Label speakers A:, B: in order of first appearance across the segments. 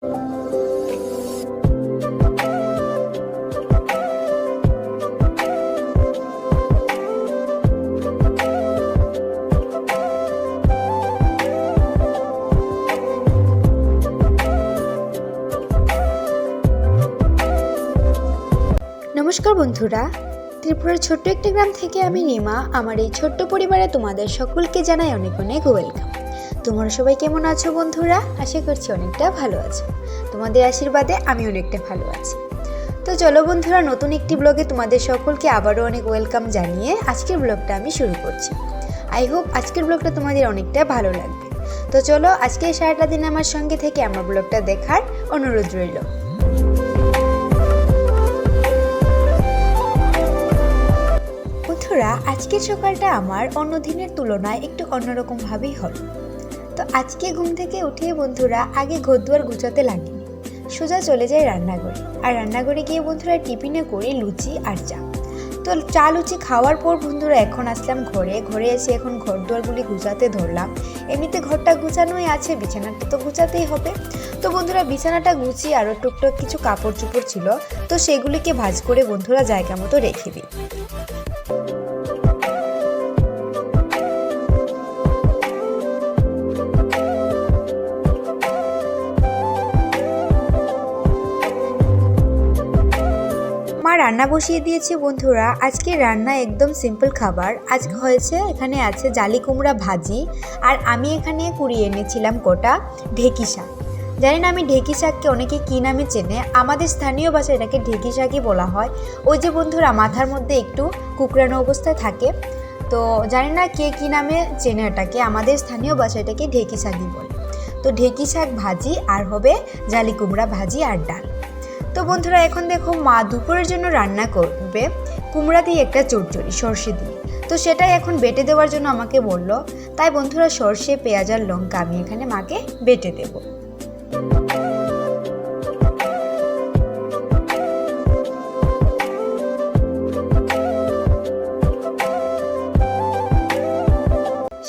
A: নমস্কার বন্ধুরা। ত্রিপুরার ছোট্ট একটি গ্রাম থেকে আমি রিমা। আমার এই ছোট্ট পরিবারে তোমাদের সকলকে জানাই অনেক অনেক ওয়েলকাম তোমরা সবাই কেমন আছো বন্ধুরা? আশা করছি অনেকটা ভালো আছো। তোমাদের আশীর্বাদে আমি অনেকটা ভালো আছি। তো চলো বন্ধুরা, নতুন একটি ব্লগে তোমাদের সকলকে আবারও অনেক ওয়েলকাম জানিয়ে আজকের ব্লগটা আমি শুরু করছি। আই হোপ আজকের ব্লগটা তোমাদের অনেকটা ভালো লাগবে। তো চলো, আজকে সারাটা দিন আমার সঙ্গে থেকে আমার ব্লগটা দেখার অনুরোধ রইল। বন্ধুরা, আজকের সকালটা আমার অন্য দিনের তুলনায় একটু অন্যরকমভাবেই হলো তো আজকে ঘুম থেকে উঠে বন্ধুরা আগে ঘরদুয়ার গুছাতে লাগে। সোজা চলে যায় রান্নাঘরে। আর রান্নাঘরে গিয়ে বন্ধুরা টিফিনে করে লুচি আর চা। তো চা, লুচি খাওয়ার পর বন্ধুরা এখন আসলাম ঘরে। ঘরে এসে এখন ঘর দুয়ারগুলি গুছাতে ধরলাম। এমনিতে ঘরটা গুছানোই আছে, বিছানাটা তো গুছাতেই হবে। তো বন্ধুরা বিছানাটা গুছিয়ে আরও টুকটাক কিছু কাপড় চোপড় ছিল। তো সেগুলিকে ভাজ করে বন্ধুরা জায়গা মতো রেখে দিই। রান্না বসিয়ে দিয়েছি বন্ধুরা। আজকে রান্না একদম সিম্পল খাবার। আজকে হয়েছে, এখানে আছে জালি কুমড়া ভাজি আর আমি এখানে কুড়িয়ে এনেছিলাম কোটা ঢেকি শাক। জানেন আমি ঢেকি শাককে অনেকে কী নামে চেনে। আমাদের স্থানীয় ভাষায় এটাকে ঢেকি শাকই বলা হয়। ওই যে বন্ধুরা, মাথার মধ্যে একটু কুকরানো অবস্থায় থাকে। তো জানি না কে কী নামে চেনে এটাকে। আমাদের স্থানীয় ভাষায় এটাকে ঢেকি শাকই বলে। তো ঢেকি শাক ভাজি আর হবে জালি কুমড়া ভাজি আর ডাল। তো বন্ধুরা, এখন দেখো মা দুপুরের জন্য রান্না করবে কুমড়া দিয়ে একটা চচ্চড়ি, সর্ষে দিয়ে। তো সেটাই এখন বেটে দেওয়ার জন্য আমাকে বলল। তাই বন্ধুরা, সর্ষে, পেঁয়াজ আর লঙ্কা আমি এখানে মাকে বেটে দেব।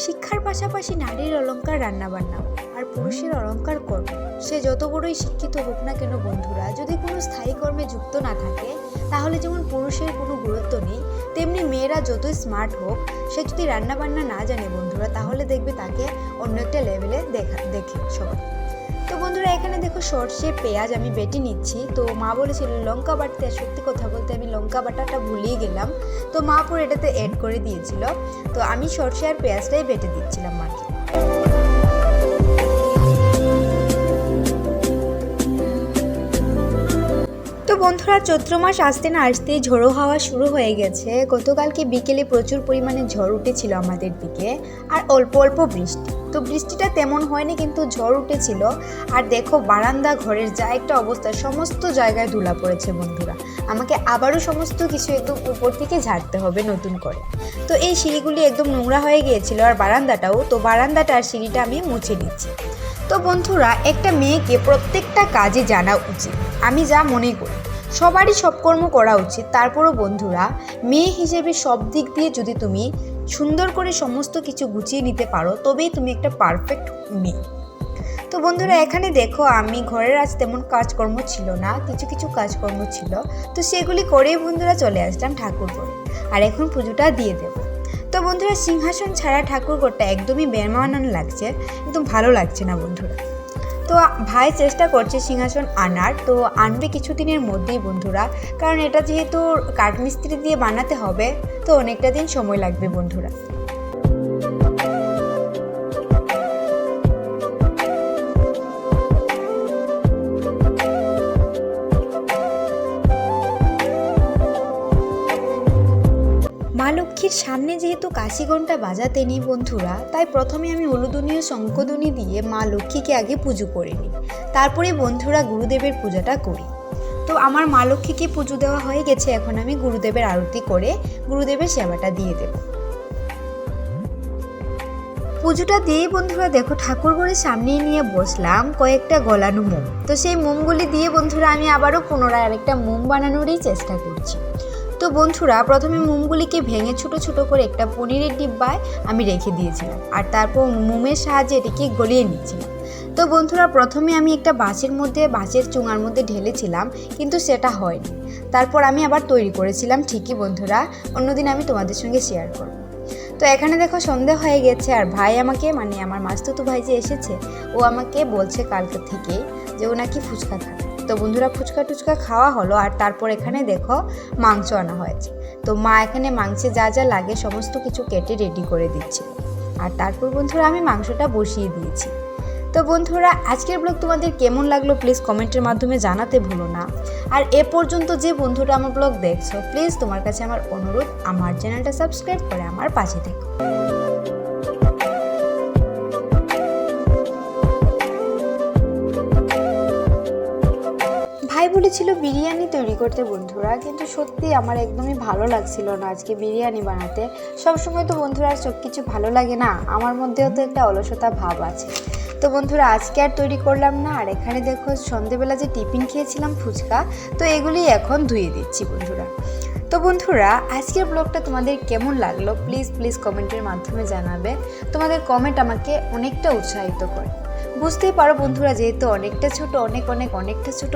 A: শিক্ষার পাশাপাশি নারীর অলঙ্কার রান্নাবান্না আর পুরুষের অলঙ্কার কর্ম সে যত বড়ই শিক্ষিত হোক না কেন বন্ধুরা, যদি কোনো স্থায়ী কর্মে যুক্ত না থাকে, তাহলে যেমন পুরুষের কোনো গুরুত্ব নেই, তেমনি মেয়েরা যতই স্মার্ট হোক, সে যদি রান্নাবান্না না জানে বন্ধুরা, তাহলে দেখবে তাকে অন্য একটা লেভেলে দেখা, দেখে সবাই। তো বন্ধুরা, এখানে দেখো সর্ষে পেঁয়াজ আমি বেটে নিচ্ছি। তো মা বলেছিল, লঙ্কা বাটতে সত্যি কথা বলতে আমি লঙ্কা বাটাটা ভুলিয়ে গেলাম। তো মা পুরো এটাতে অ্যাড করে দিয়েছিল। তো আমি সর্ষে আর পেঁয়াজটাই বেটে দিচ্ছিলাম মাকে। বন্ধুরা চৈত্র মাস আসতে না আসতেই ঝড়ো হাওয়া শুরু হয়ে গেছে। গতকালকে বিকেলে প্রচুর পরিমাণে ঝড় উঠেছিল আমাদের দিকে, আর অল্প অল্প বৃষ্টি। তো বৃষ্টিটা তেমন হয়নি, কিন্তু ঝড় উঠেছিল। আর দেখো, বারান্দা, ঘরের যা একটা অবস্থা, সমস্ত জায়গায় ধুলা পড়েছে বন্ধুরা। আমাকে আবারও সমস্ত কিছু একদম উপর থেকে ঝাড়তে হবে নতুন করে। তো এই সিঁড়িগুলি একদম নোংরা হয়ে গিয়েছিল আর বারান্দাটাও, তো বারান্দাটা আর সিঁড়িটা আমি মুছে দিচ্ছি তো বন্ধুরা, একটা মেয়েকে প্রত্যেকটা কাজে জানা উচিত। আমি যা মনে করি। সবারই সব কর্ম করা উচিত। তারপরও বন্ধুরা, মেয়ে হিসেবে সব দিক দিয়ে যদি তুমি সুন্দর করে সমস্ত কিছু গুছিয়ে নিতে পারো, তবেই তুমি একটা পারফেক্ট মেয়ে। তো বন্ধুরা, এখানে দেখো, আমি ঘরের আজ তেমন কাজকর্ম ছিল না, কিছু কিছু কাজকর্ম ছিল। তো সেগুলি করেই বন্ধুরা চলে আসলাম ঠাকুর ঘরে আর এখন পুজোটা দিয়ে দেবো। তো বন্ধুরা, সিংহাসন ছাড়া ঠাকুর ঘরটা একদমই বেমানানো লাগছে, একদম ভালো লাগছে না বন্ধুরা। তো ভাই চেষ্টা করছে সিংহাসন আনার, তো আনবে কিছুদিনের মধ্যেই বন্ধুরা। কারণ এটা যেহেতু কাঠমিস্ত্রি দিয়ে বানাতে হবে, তো অনেকটা দিন সময় লাগবে বন্ধুরা। লক্ষ্মীর সামনে যেহেতু কাশি ঘণ্টা বাজাতে নেই বন্ধুরা, তাই প্রথমে আমি উলুদনীয় শঙ্কদনী দিয়ে মা লক্ষ্মীকে আগে পুজো করে নিই। তারপরে বন্ধুরা গুরুদেবের পূজাটা করি। তো আমার মা লক্ষ্মীকে পুজো দেওয়া হয়ে গেছে, এখন আমি গুরুদেবের আরতি করে গুরুদেবের সেবাটা দিয়ে দেব। পুজোটা দিয়ে বন্ধুরা দেখো ঠাকুর ঘরের সামনে নিয়ে বসলাম কয়েকটা গলানো মোম। তো সেই মোমগুলি দিয়ে বন্ধুরা আমি আবারও পুনরায় আরেকটা মোম বানানোরই চেষ্টা করছি। তো বন্ধুরা, প্রথমে মোমগুলিকে ভেঙে ছোট ছোট করে একটা পনিরের ডিব্বায় আমি রেখে দিয়েছিলাম আর তারপর মোমের সাহায্যে এটিকে গলিয়ে নিচ্ছিলাম। তো বন্ধুরা, প্রথমে আমি একটা বাঁশের মধ্যে, বাঁশের চুঙার মধ্যে ঢেলেছিলাম, কিন্তু সেটা হয়নি। তারপর আমি আবার তৈরি করেছিলাম, ঠিকই বন্ধুরা, অন্যদিন আমি তোমাদের সঙ্গে শেয়ার করব। তো এখানে দেখো সন্ধে হয়ে গেছে আর ভাই আমাকে মানে আমার মাস্তুতো ভাই যে এসেছে, ও আমাকে বলছে কালকে থেকে যে ও নাকি ফুচকা খাবে। তো বন্ধুরা ফুচকা টুচকা খাওয়া হলো আর তারপর এখানে দেখো মাংস আনা হয়েছে। তো মা এখানে মাংসে যা যা লাগে সমস্ত কিছু কেটে রেডি করে দিচ্ছে। আর তারপর বন্ধুরা আমি মাংসটা বসিয়ে দিয়েছি। তো বন্ধুরা আজকের ব্লগ তোমাদের কেমন লাগল প্লিজ কমেন্টের মাধ্যমে জানাতে ভুলো না। আর এ পর্যন্ত যে বন্ধুরা আমার ব্লগ দেখছ প্লিজ তোমার কাছে আমার অনুরোধ, আমার চ্যানেলটা সাবস্ক্রাইব করে আমার পাশে থেকো। বলেছিল বিরিয়ানি তৈরি করতে বন্ধুরা, কিন্তু সত্যি আমার একদমই ভালো লাগছিল না আজকে বিরিয়ানি বানাতে। সবসময় তো বন্ধুরা সব কিছু ভালো লাগে না, আমার মধ্যেও তো একটা অলসতা ভাব আছে। তো বন্ধুরা, আজকে আর তৈরি করলাম না, আর এখানে দেখো সন্ধেবেলা যে টিফিন খেয়েছিলাম ফুচকা, তো এগুলি এখন ধুয়ে দিচ্ছি বন্ধুরা। তো বন্ধুরা, আজকের ব্লগটা তোমাদের কেমন লাগল? প্লিজ প্লিজ কমেন্টের মাধ্যমে জানাবে। তোমাদের কমেন্ট আমাকে অনেকটা উৎসাহিত করে। বুঝতেই পারো বন্ধুরা, যেহেতু অনেকটা ছোট, অনেক অনেক, অনেকটা ছোট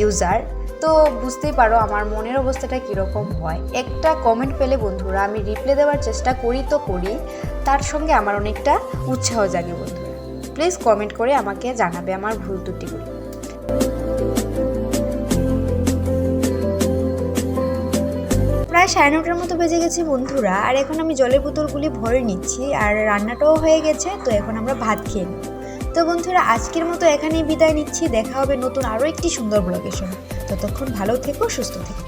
A: ইউজার তো বুঝতেই পারো আমার মনের অবস্থাটা কীরকম হয়। একটা কমেন্ট পেলে বন্ধুরা, আমি রিপ্লাই দেওয়ার চেষ্টা করি তো করি, তার সঙ্গে আমার অনেকটা উৎসাহ জাগে বন্ধুরা। প্লিজ কমেন্ট করে আমাকে জানাবে আমার ভুল ত্রুটিগুলি। প্রায় সাড়ে নটার মতো বেজে গেছে বন্ধুরা, আর এখন আমি জলের বোতলগুলি ভরে নিচ্ছি, আর রান্নাটাও হয়ে গেছে, তো এখন আমরা ভাত খেয়ে নিই। তো বন্ধুরা, আজকের মতো এখানেই বিদায় নিচ্ছি। দেখা হবে নতুন আরও একটি সুন্দর ব্লগের সঙ্গে। ততক্ষণ ভালো থেকো, সুস্থ থেকো।